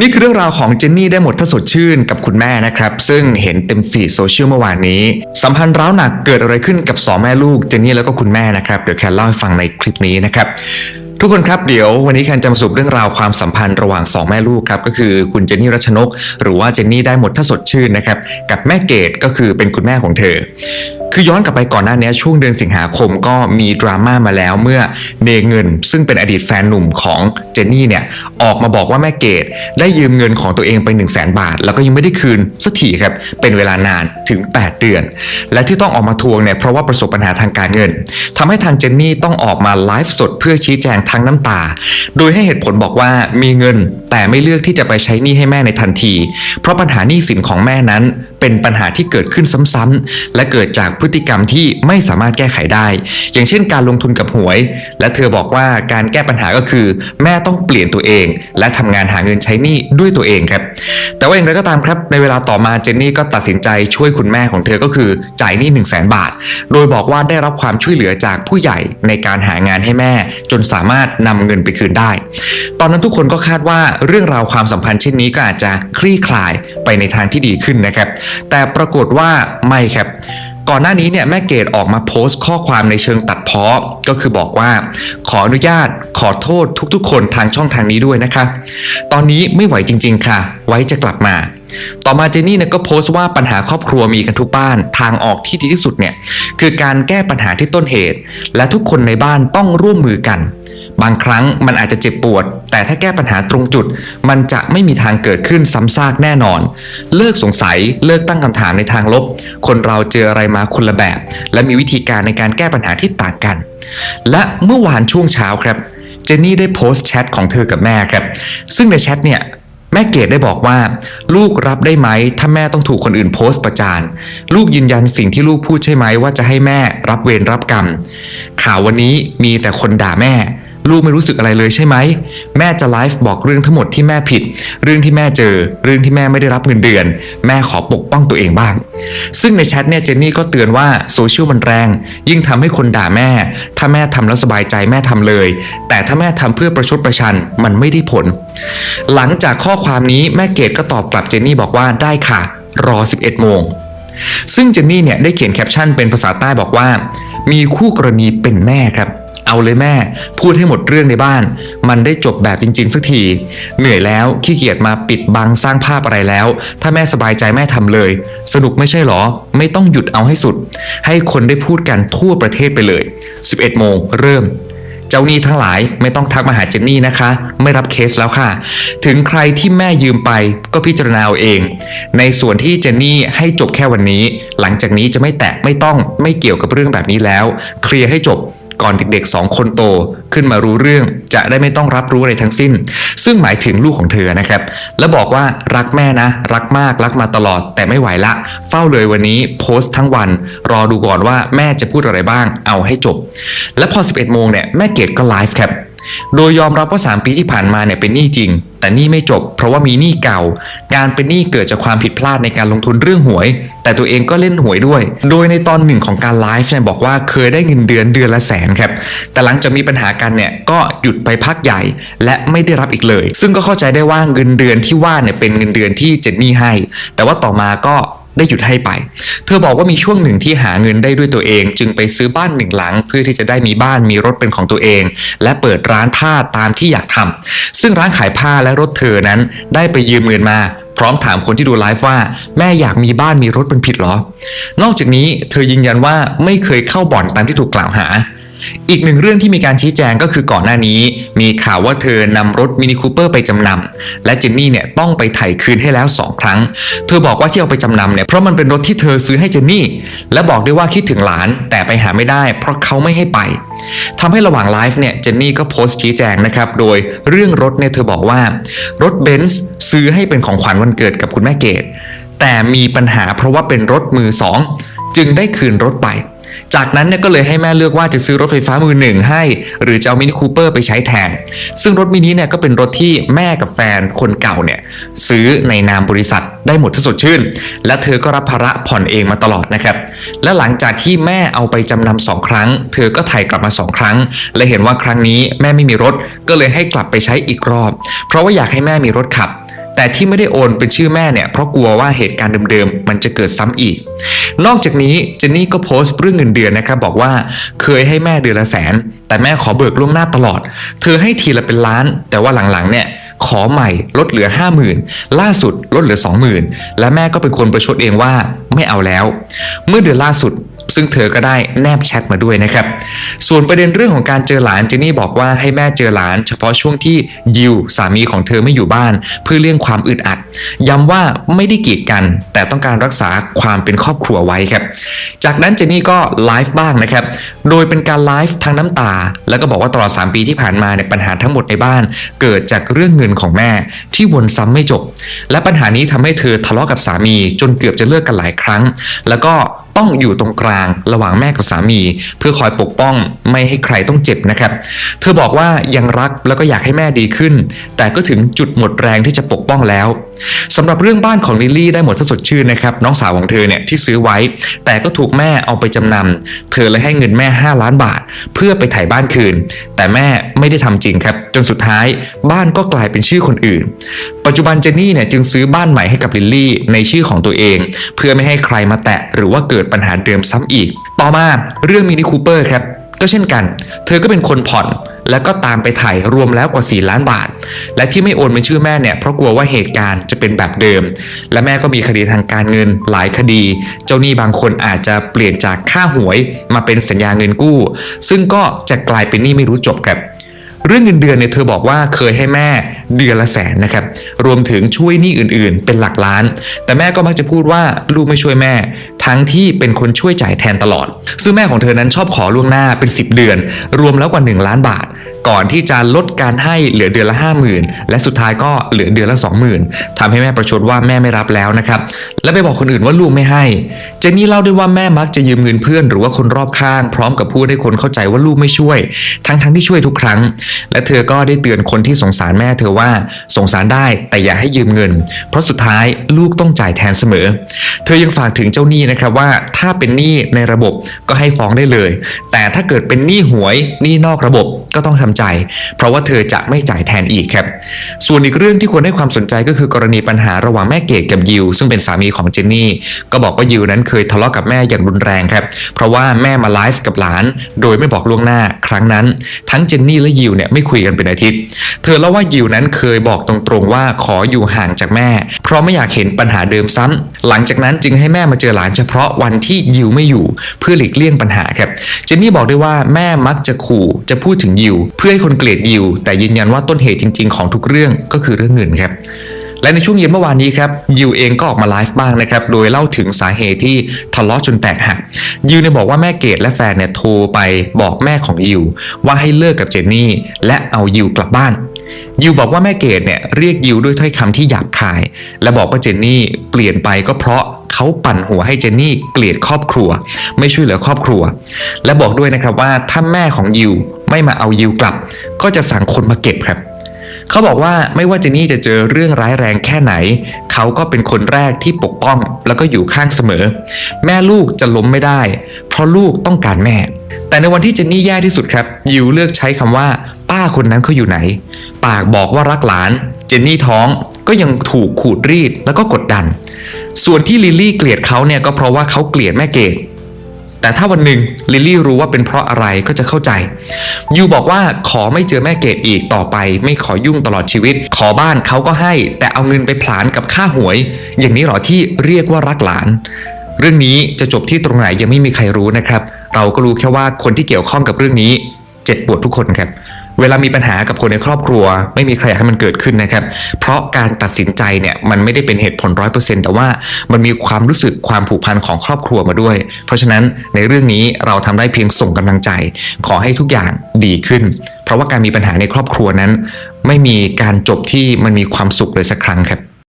นี่คือเรื่องราวของเจนนี่ได้หมดถ้าสดชื่นกับคุณแม่นะครับ ซึ่งเห็นเต็มฟีดโซเชียลเมื่อวานนี้ สัมพันธ์ร้าวหนักเกิดอะไรขึ้นกับสองแม่ลูกเจนนี่แล้วก็คุณแม่นะครับเดี๋ยวแคนเล่าให้ฟังในคลิปนี้นะครับทุกคนครับเดี๋ยววันนี้แคนจะมาสรุปเรื่องราวความสัมพันธ์ระหว่างสองแม่ลูกครับก็คือคุณเจนนี่รัชนก หรือว่าเจนนี่ได้หมดถ้าสดชื่นนะครับกับแม่เกดก็คือเป็นคุณแม่ของเธอ คือย้อนกลับไปก่อนหน้านี้ช่วงเดือนสิงหาคมก็มีดราม่ามาแล้วเมื่อเนเงิน ซึ่งเป็นอดีตแฟนหนุ่มของเจนนี่เนี่ยออกมาบอกว่าแม่เกดได้ยืมเงินของตัวเองไป 1 0 0 0 0แบาท แล้วก็ยังไม่ได้คืนสักทีครับเป็นเวลานานถึง 8 เดือน และที่ต้องออกมาทวงเนี่ยเพราะว่าประสบปัญหาทางการเงินทำให้ทางเจนนี่ต้องออกมาไลฟ์สดเพื่อชี้แจงทั้งน้ำตา โดยให้เหตุผลบอกว่ามีเงินแต่ไม่เลือกที่จะไปใช้หนี้ให้แม่ในทันที เพราะปัญหาหนี้สินของแม่นั้น เป็นปัญหาที่เกิดขึ้นซ้ำๆและเกิดจากพฤติกรรมที่ไม่สามารถแก้ไขได้ อย่างเช่นการลงทุนกับหวย และเธอบอกว่าการแก้ปัญหาก็คือ แม่ต้องเปลี่ยนตัวเอง และทำงานหาเงินใช้หนี้ด้วยตัวเองครับ แต่ว่าอย่างไรก็ตามครับ ในเวลาต่อมาเจนนี่ก็ตัดสินใจช่วยคุณแม่ของเธอก็คือจ่ายหนี้1 0 0 0 0แบาท โดยบอกว่าได้รับความช่วยเหลือจากผู้ใหญ่ในการหางานให้แม่ จนสามารถนำเงินไปคืนได้ ตอนนั้นทุกคนก็คาดว่าเรื่องราวความสัมพันธ์เช่นนี้ก็อาจจะคลี่คลายไปในทางที่ดีขึ้นนะครับแต่ปรากฏว่าไม่ครับก่อนหน้านี้เนี่ยแม่เกดออกมาโพสต์ข้อความในเชิงตัดเพ้อก็คือบอกว่า ขออนุญาตขอโทษทุกๆ คนทางช่องทางนี้ด้วยนะคะ ตอนนี้ไม่ไหวจริง ๆ ค่ะ ไว้จะกลับมา ต่อมาเจนนี่เนี่ยก็โพสต์ว่าปัญหาครอบครัวมีกันทุกบ้านทางออกที่ดีที่สุดเนี่ยคือการแก้ปัญหาที่ต้นเหตุ และทุกคนในบ้านต้องร่วมมือกัน บางครั้งมันอาจจะเจ็บปวด แต่ถ้าแก้ปัญหาตรงจุด มันจะไม่มีทางเกิดขึ้นซ้ำซากแน่นอน เลิกสงสัยเลิกตั้งคำถามในทางลบ คนเราเจออะไรมาคนละแบบ และมีวิธีการในการแก้ปัญหาที่ต่างกัน และเมื่อวานช่วงเช้าครับเจนนี่ได้โพสต์แชทของเธอกับแม่ครับ ซึ่งในแชทเนี่ยแม่เกดได้บอกว่า ลูกรับได้ไหม ถ้าแม่ต้องถูกคนอื่นโพสต์ประจาน ลูกยืนยันสิ่งที่ลูกพูดใช่ไหมว่าจะให้แม่รับเวรรับกรรม ข่าววันนี้มีแต่คนด่าแม่ ลูกไม่รู้สึกอะไรเลยใช่ไหม แม่จะไลฟ์บอกเรื่องทั้งหมดที่แม่ผิด เรื่องที่แม่เจอ เรื่องที่แม่ไม่ได้รับเงินเดือน แม่ขอปกป้องตัวเองบ้าง ซึ่งในแชทเนี่ยเจนนี่ก็เตือนว่าโซเชียลมันแรง ยิ่งทำให้คนด่าแม่ ถ้าแม่ทำแล้วสบายใจแม่ทำเลย แต่ถ้าแม่ทำเพื่อประชดประชันมันไม่ได้ผล หลังจากข้อความนี้แม่เกดก็ตอบกลับเจนนี่บอกว่าได้ค่ะ รอ 11 โมง ซึ่งเจนนี่เนี่ยได้เขียนแคปชั่นเป็นภาษาใต้บอกว่า มีคู่กรณีเป็นแม่ครับ เอาเลยแม่ พูดให้หมดเรื่องในบ้าน มันได้จบแบบจริง ๆ สักที เหนื่อยแล้วขี้เกียจมาปิดบังสร้างภาพอะไรแล้ว ถ้าแม่สบายใจแม่ทำเลย สนุกไม่ใช่หรอ ไม่ต้องหยุดเอาให้สุด ให้คนได้พูดกันทั่วประเทศไปเลย 11 โมงเริ่มเจ้าหนี้ทั้งหลายไม่ต้องทักมาหาเจนนี่นะคะ ไม่รับเคสแล้วค่ะ ถึงใครที่แม่ยืมไปก็พิจารณาเอาเอง ในส่วนที่เจนนี่ให้จบแค่วันนี้ หลังจากนี้จะไม่แตะไม่ต้องไม่เกี่ยวกับเรื่องแบบนี้แล้ว เคลียร์ให้จบ ก่อนเด็กๆสองคนโตขึ้นมารู้เรื่อง จะได้ไม่ต้องรับรู้อะไรทั้งสิ้น ซึ่งหมายถึงลูกของเธอนะครับ แล้วบอกว่ารักแม่นะ รักมากรักมาตลอด แต่ไม่ไหวละ เฝ้าเลยวันนี้โพสต์ทั้งวัน รอดูก่อนว่าแม่จะพูดอะไรบ้าง เอาให้จบ และพอ 11โมงเนี่ยแม่เกดก็ไลฟ์ครับ โดยยอมรับว่า 3 ปีที่ผ่านมาเนี่ยเป็นหนี้จริง แต่หนี้ไม่จบ เพราะว่ามีหนี้เก่า การเป็นหนี้เกิดจากความผิดพลาดในการลงทุนเรื่องหวย แต่ตัวเองก็เล่นหวยด้วย โดยในตอนหนึ่งของการไลฟ์เนี่ยบอกว่าเคยได้เงินเดือนเดือนละแสนครับ แต่หลังจากมีปัญหากันเนี่ยก็หยุดไปพักใหญ่ และไม่ได้รับอีกเลย ซึ่งก็เข้าใจได้ว่าเงินเดือนที่ว่าเนี่ยเป็นเงินเดือนที่เจนนี่ให้ แต่ว่าต่อมาก็ ได้หยุดให้ไป เธอบอกว่ามีช่วงหนึ่งที่หาเงินได้ด้วยตัวเอง จึงไปซื้อบ้านหนึ่งหลัง เพื่อที่จะได้มีบ้านมีรถเป็นของตัวเอง และเปิดร้านผ้าตามที่อยากทำซึ่งร้านขายผ้าและรถเธอนั้นได้ไปยืมเงินมา พร้อมถามคนที่ดูไลฟ์ว่า แม่อยากมีบ้านมีรถเป็นผิดเหรอ นอกจากนี้เธอยืนยันว่าไม่เคยเข้าบ่อนตามที่ถูกกล่าวหา อีกหนึ่งเรื่องที่มีการชี้แจงก็คือก่อนหน้านี้ มีข่าวว่าเธอนำรถมินิคูเปอร์ไปจำนำและเจนนี่เนี่ยต้องไปไถ่คืนให้แล้ว 2 ครั้ง เธอบอกว่าที่เอาไปจำนำเนี่ยเพราะมันเป็นรถที่เธอซื้อให้เจนนี่ และบอกด้วยว่าคิดถึงหลานแต่ไปหาไม่ได้ เพราะเขาไม่ให้ไปทำให้ระหว่างไลฟ์เนี่ยเจนนี่ก็โพสต์ชี้แจงนะครับโดยเรื่องรถเนี่ยเธอบอกว่ารถเบนซ์ซื้อให้เป็นของขวัญวันเกิดกับคุณแม่เกดแต่มีปัญหาเพราะว่าเป็นรถมือสองจึงได้คืนรถไป จากนั้นเนี่ยก็เลยให้แม่เลือกว่าจะซื้อรถไฟฟ้ามือหนึ่งให้ หรือจะเอามินิคูเปอร์ไปใช้แทน ซึ่งรถมินิเนี่ยก็เป็นรถที่แม่กับแฟนคนเก่าเนี่ยซื้อในนามบริษัทได้หมดถ้าสดชื่น และเธอก็รับภาระผ่อนเองมาตลอดนะครับ และหลังจากที่แม่เอาไปจำนำสองครั้ง เธอก็ถ่ายกลับมาสองครั้ง และเห็นว่าครั้งนี้แม่ไม่มีรถก็เลยให้กลับไปใช้อีกรอบ เพราะว่าอยากให้แม่มีรถขับ แต่ที่ไม่ได้โอนเป็นชื่อแม่เนี่ยเพราะกลัวว่าเหตุการณ์เดิมๆ มันจะเกิดซ้ำอีก นอกจากนี้เจนนี่ก็โพสต์เรื่องเงินเดือนนะครับบอกว่าเคยให้แม่เดือนละแสน แต่แม่ขอเบิกล่วงหน้าตลอด เธอให้ทีละเป็นล้าน แต่ว่าหลังๆเนี่ยขอใหม่ลดเหลือ 50,000 ล่าสุดลดเหลือ 20,000 และแม่ก็เป็นคนประชดเองว่าไม่เอาแล้ว เมื่อเดือนล่าสุด ซึ่งเธอก็ได้แนบแชทมาด้วยนะครับ ส่วนประเด็นเรื่องของการเจอหลานเจนนี่บอกว่าให้แม่เจอหลาน เฉพาะช่วงที่ยิวสามีของเธอไม่อยู่บ้าน เพื่อเลี่ยงความอึดอัด ย้ำว่าไม่ได้กีดกัน แต่ต้องการรักษาความเป็นครอบครัวไว้ครับ จากนั้นเจนนี่ก็ไลฟ์บ้างนะครับ โดยเป็นการไลฟ์ทั้งน้ำตา แล้วก็บอกว่าตลอด 3 ปีที่ผ่านมาเนี่ยปัญหาทั้งหมดในบ้าน เกิดจากเรื่องเงินของแม่ที่วนซ้ำไม่จบ และปัญหานี้ทำให้เธอทะเลาะกับสามี จนเกือบจะเลิกกันหลายครั้ง แล้วก็ต้องอยู่ตรงกลางระหว่างแม่กับสามี เพื่อคอยปกป้องไม่ให้ใครต้องเจ็บนะครับ เธอบอกว่ายังรักแล้วก็อยากให้แม่ดีขึ้น แต่ก็ถึงจุดหมดแรงที่จะปกป้องแล้วสำหรับเรื่องบ้านของลิลลี่ได้หมดถ้าสดชื่นนะครับ น้องสาวของเธอเนี่ยที่ซื้อไว้ แต่ก็ถูกแม่เอาไปจำนำเธอเลยให้เงินแม่ 5 ล้านบาท เพื่อไปถ่ายบ้านคืน แต่แม่ไม่ได้ทำจริงครับ จนสุดท้ายบ้านก็กลายเป็นชื่อคนอื่น ปัจจุบันเจนนี่เนี่ยจึงซื้อบ้านใหม่ให้กับลิลลี่ในชื่อของตัวเอง เพื่อไม่ให้ใครมาแตะหรือว่าเกิดปัญหาเดิมซ้ำอีก ต่อมาเรื่องมินิคูเปอร์ครับก็เช่นกัน เธอก็เป็นคนผ่อน แล้วก็ตามไปถ่ายรวมแล้วกว่า 4 ล้านบาท และที่ไม่โอนเป็นชื่อแม่เนี่ยเพราะกลัวว่าเหตุการณ์จะเป็นแบบเดิม และแม่ก็มีคดีทางการเงินหลายคดี เจ้าหนี้บางคนอาจจะเปลี่ยนจากค่าหวยมาเป็นสัญญาเงินกู้ ซึ่งก็จะกลายเป็นหนี้ไม่รู้จบครับ เรื่องเงินเดือนเนี่ยเธอบอกว่าเคยให้แม่เดือนละแสนนะครับ รวมถึงช่วยหนี้อื่นๆ เป็นหลักล้าน แต่แม่ก็มักจะพูดว่าลูกไม่ช่วยแม่ ทั้งที่เป็นคนช่วยจ่ายแทนตลอด ซึ่งแม่ของเธอนั้นชอบขอล่วงหน้าเป็น 10 เดือน รวมแล้วกว่า 1 ล้านบาทก่อนที่จะลดการให้เหลือเดือนละ 50,000 และสุดท้ายก็เหลือเดือนละ 20,000ทำให้แม่ประชดว่าแม่ไม่รับแล้วนะครับและไปบอกคนอื่นว่าลูกไม่ให้ เจนนี่เล่าด้วยว่าแม่มักจะยืมเงินเพื่อนหรือว่าคนรอบข้าง พร้อมกับพูดให้คนเข้าใจว่าลูกไม่ช่วย ทั้งๆที่ช่วยทุกครั้ง และเธอก็ได้เตือนคนที่สงสารแม่เธอว่าสงสารได้แต่อย่าให้ยืมเงิน เพราะสุดท้ายลูกต้องจ่ายแทนเสมอ เธอยังฝากถึงเจ้าหนี้นะครับว่าถ้าเป็นหนี้ในระบบก็ให้ฟ้องได้เลย แต่ถ้าเกิดเป็นหนี้หวยหนี้นอกระบบ ก็ต้องทำใจ เพราะว่าเธอจะไม่จ่ายแทนอีกครับ ส่วนอีกเรื่องที่ควรให้ความสนใจก็คือกรณีปัญหาระหว่างแม่เกดกับยิว ซึ่งเป็นสามีของเจนนี่ ก็บอกว่ายิวนั้นเคยทะเลาะกับแม่อย่างรุนแรงครับ เพราะว่าแม่มาไลฟ์กับหลาน โดยไม่บอกล่วงหน้าครั้งนั้น ทั้งเจนนี่และยิวเนี่ยไม่คุยกันเป็นอาทิตย์ เธอเล่าว่ายิวนั้นเคยบอกตรงๆว่าขออยู่ห่างจากแม่ ราะไม่อยากเห็นปัญหาเดิมซ้ำหลังจากนั้นจึงให้แม่มาเจอหลานเฉพาะวันที่ยิวไม่อยู่ เพื่อหลีกเลี่ยงปัญหาครับ เจนนี่บอกด้วยว่าแม่มักจะขู่จะพูดถึงยิว เพื่อให้คนเกลียดยิว แต่ยืนยันว่าต้นเหตุจริง ๆของทุกเรื่องก็คือเรื่องเงินครับ และในช่วงเย็นเมื่อวานนี้ครับยิวเองก็ออกมาไลฟ์บ้างนะครับโดยเล่าถึงสาเหตุที่ทะเลาะจนแตกหักยิวเนี่ยบอกว่าแม่เกดและแฟนเนี่ยโทรไปบอกแม่ของยิวว่าให้เลิกกับเจนนี่และเอายิวกลับบ้านยิวบอกว่าแม่เกดเนี่ยเรียกยิวด้วยถ้อยคำที่หยาบคาย และบอกว่าเจนนี่เปลี่ยนไปก็เพราะเขาปั่นหัวให้เจนนี่เกลียดครอบครัว ไม่ช่วยเหลือครอบครัว และบอกด้วยนะครับว่าถ้าแม่ของยิวไม่มาเอายิวกลับ ก็จะสั่งคนมาเก็บครับ เขาบอกว่าไม่ว่าเจนนี่จะเจอเรื่องร้ายแรงแค่ไหน เขาก็เป็นคนแรกที่ปกป้องแล้วก็อยู่ข้างเสมอ แม่ลูกจะล้มไม่ได้ เพราะลูกต้องการแม่ แต่ในวันที่เจนนี่แย่ที่สุดครับ ยิวเลือกใช้คำว่า ป้าคนนั้นเขาอยู่ไหน ปากบอกว่ารักหลาน เจนนี่ท้องก็ยังถูกขูดรีดแล้วก็กดดัน ส่วนที่ลิลลี่เกลียดเขาเนี่ยก็เพราะว่าเขาเกลียดแม่เกด แต่ถ้าวันหนึ่งลิลลี่รู้ว่าเป็นเพราะอะไรก็จะเข้าใจ ยูบอกว่าขอไม่เจอแม่เกดอีกต่อไป ไม่ขอยุ่งตลอดชีวิต ขอบ้านเขาก็ให้ แต่เอาเงินไปผลานกับค่าหวย อย่างนี้หรอที่เรียกว่ารักหลาน เรื่องนี้จะจบที่ตรงไหนยังไม่มีใครรู้นะครับ เราก็รู้แค่ว่าคนที่เกี่ยวข้องกับเรื่องนี้ เจ็บปวดทุกคนครับ เวลามีปัญหากับคนในครอบครัว ไม่มีใครอยากให้มันเกิดขึ้นนะครับ เพราะการตัดสินใจเนี่ยมันไม่ได้เป็นเหตุผลร้อยเปอร์เซ็นต์แต่ว่ามันมีความรู้สึกความผูกพันของครอบครัวมาด้วย เพราะฉะนั้นในเรื่องนี้เราทำได้เพียงส่งกำลังใจ ขอให้ทุกอย่างดีขึ้น เพราะว่าการมีปัญหาในครอบครัวนั้น ไม่มีการจบที่มันมีความสุขเลยสักครั้งครับ